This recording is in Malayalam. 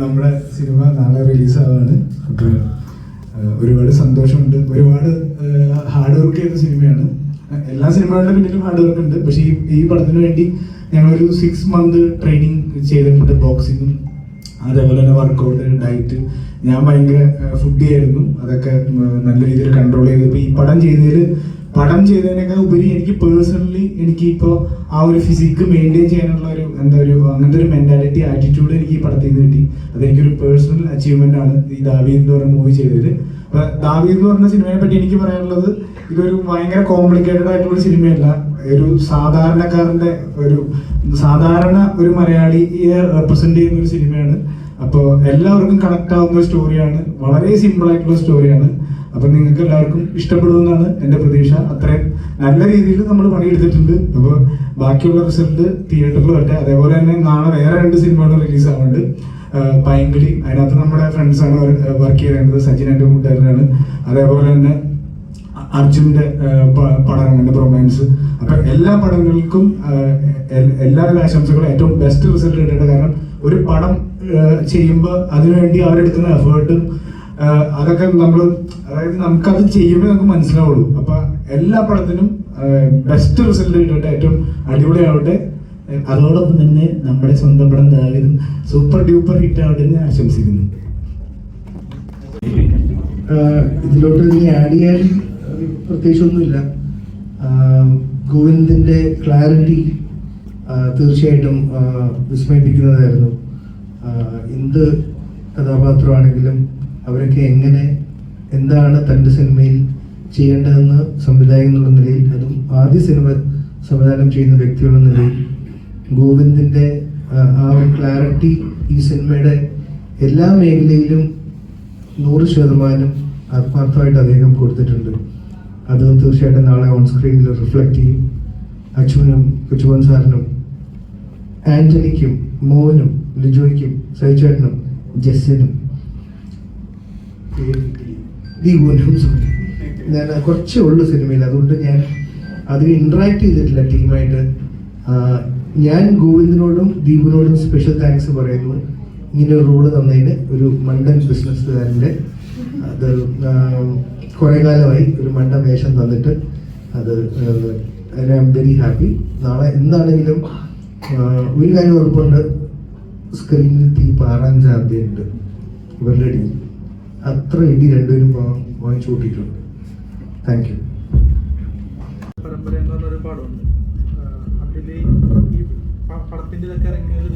നമ്മുടെ സിനിമ നാളെ റിലീസാവാണ്. അപ്പോൾ അപ്പൊ ഒരുപാട് സന്തോഷമുണ്ട്. ഒരുപാട് ഹാർഡ് വർക്ക് ചെയ്ത സിനിമയാണ്. എല്ലാ സിനിമകളുടെ പിന്നിലും ഹാർഡ് വർക്ക് ഉണ്ട്. പക്ഷേ ഈ ഈ പടത്തിന് വേണ്ടി ഞങ്ങളൊരു സിക്സ് മന്ത് ട്രെയിനിങ് ചെയ്തിട്ടുണ്ട് ബോക്സിങ്ങും അതേപോലെ തന്നെ വർക്കൗട്ട് ഡയറ്റ് ഞാൻ ഭയങ്കര ഫുഡ് ആയിരുന്നു. അതൊക്കെ നല്ല രീതിയിൽ കൺട്രോൾ ചെയ്ത്. ഇപ്പൊ ഈ പടം ചെയ്തതിൽ പടം ചെയ്തതിനേക്കാൾ ഉപരി എനിക്ക് പേഴ്സണലി എനിക്ക് ഇപ്പോൾ ആ ഒരു ഫിസിക്ക് മെയിന്റെയിൻ ചെയ്യാനുള്ള ഒരു എന്താ ഒരു അങ്ങനത്തെ ഒരു മെന്റാലിറ്റി ആറ്റിറ്റ്യൂഡ് എനിക്ക് ഈ പടത്തിൽ നിന്ന് കിട്ടി. അതെനിക്കൊരു പേഴ്സണൽ അച്ചീവ്മെന്റ് ആണ് ഈ ദാവി എന്ന് പറഞ്ഞ മൂവി ചെയ്തത് അപ്പൊ ദാവി എന്ന് പറഞ്ഞ സിനിമയെ പറ്റി എനിക്ക് പറയാനുള്ളത് ഇതൊരു ഭയങ്കര കോംപ്ലിക്കേറ്റഡ് ആയിട്ടുള്ള സിനിമയല്ല ഒരു സാധാരണക്കാരന്റെ ഒരു സാധാരണ ഒരു മലയാളിയെ റെപ്രസെന്റ് ചെയ്യുന്ന ഒരു സിനിമയാണ് അപ്പോൾ എല്ലാവർക്കും കണക്ട് ആവുന്ന സ്റ്റോറിയാണ് വളരെ സിമ്പിൾ ആയിട്ടുള്ള സ്റ്റോറിയാണ് അപ്പൊ നിങ്ങൾക്ക് എല്ലാവർക്കും ഇഷ്ടപ്പെടുമെന്നാണ് എന്റെ പ്രതീക്ഷ. അത്രയും നല്ല രീതിയിൽ നമ്മൾ പണിയെടുത്തിട്ടുണ്ട്. അപ്പോൾ ബാക്കിയുള്ള റിസൾട്ട് തിയേറ്ററിൽ വരട്ടെ. അതേപോലെ തന്നെ നാളെ വേറെ രണ്ട് സിനിമകൾ റിലീസ് ആവുന്നുണ്ട് പൈങ്കിളി. അതിനകത്ത് നമ്മുടെ ഫ്രണ്ട്സ് ആണ് വർക്ക് ചെയ്യുന്നത് സച്ചിൻ എന്റെ കൂട്ടുകാരനാണ്. അതേപോലെ തന്നെ അർജുന്റെ പടങ്ങളുണ്ട് പ്രൊമൻസ് അപ്പൊ എല്ലാ പടങ്ങൾക്കും എല്ലാവരുടെ ആശംസകളും. ഏറ്റവും ബെസ്റ്റ് റിസൾട്ട് കിട്ടിയിട്ടുണ്ട് കാരണം ഒരു പടം ചെയ്യുമ്പോൾ അതിനുവേണ്ടി അവരെടുക്കുന്ന എഫേർട്ടും അതൊക്കെ നമ്മൾ അതായത് നമുക്കത് ചെയ്യുമ്പോൾ നമുക്ക് മനസ്സിലാവുള്ളൂ. അപ്പൊ എല്ലാ പടത്തിനും ബെസ്റ്റ് റിസൾട്ട് കിട്ടട്ടെ ഏറ്റവും അടിപൊളിയാവട്ടെ. അതോടൊപ്പം തന്നെ നമ്മുടെ സ്വന്തം പടം ദാവിതും സൂപ്പർ ഡ്യൂപ്പർ ഹിറ്റ് ആവട്ടെ എന്ന് ആശംസിക്കുന്നു. ഇതിലോട്ട് ഇനി ആഡ് ചെയ്യാൻ പ്രത്യേകിച്ചൊന്നുമില്ല. ഗോവിന്ദിന്റെ ക്ലാരിറ്റി തീർച്ചയായിട്ടും വിസ്മയിപ്പിക്കുന്നതായിരുന്നു. എന്ത് കഥാപാത്രമാണെങ്കിലും അവരൊക്കെ എങ്ങനെ എന്താണ് തന്റെ സിനിമയിൽ ചെയ്യേണ്ടതെന്ന് സംവിധായകൻ എന്നുള്ള നിലയിൽ അതും ആദ്യ സിനിമ സംവിധാനം ചെയ്യുന്ന വ്യക്തിയുള്ള നിലയിൽ ഗോവിന്ദിന്റെ ആ ഒരു ക്ലാരിറ്റി ഈ സിനിമയുടെ എല്ലാ മേഖലയിലും നൂറ് ശതമാനം ആത്മാർത്ഥമായിട്ട് അദ്ദേഹം കൊടുത്തിട്ടുണ്ട്. അത് തീർച്ചയായിട്ടും നാളെ ഓൺ സ്ക്രീനിൽ റിഫ്ലക്റ്റ് ചെയ്യും. അച്ഛനും കൊച്ചുമോൻ സാറിനും ആന്റണിക്കും മോഹനും ലിജോയ്ക്കും സൈചേട്ടനും ജസ്സിനും. ഞാൻ കുറച്ചേ ഉള്ളൂ സിനിമയിൽ. അതുകൊണ്ട് ഞാൻ അതിൽ ഇൻട്രാക്ട് ചെയ്തിട്ടില്ല ടീമായിട്ട് ഞാൻ ഗോവിന്ദിനോടും ദീപിനോടും സ്പെഷ്യൽ താങ്ക്സ് പറയുന്നു. ഇങ്ങനെ ഒരു റോൾ തന്നതിന് ഒരു മണ്ടൻ ബിസിനസ്സുകാരന്റെ അത് കുറേ കാലമായി ഒരു മണ്ട വേഷം തന്നിട്ട് അത് ഐ ആം വെരി ഹാപ്പി നാളെ എന്താണെങ്കിലും ഒരു കാര്യം ഉറപ്പുണ്ട്. സ്ക്രീനിൽ തീ പാറാൻ സാധ്യതയുണ്ട് ഇവരുടെ ഇടി അത്ര ഇടി രണ്ടുപേരും വാങ്ങിച്ചു കൂട്ടിയിട്ടുണ്ട്. താങ്ക് യു പരമ്പര എന്ന് പറഞ്ഞൊരു അതിൽ ഈ പടത്തിന്റെ ഇതൊക്കെ ഇറങ്ങിയത്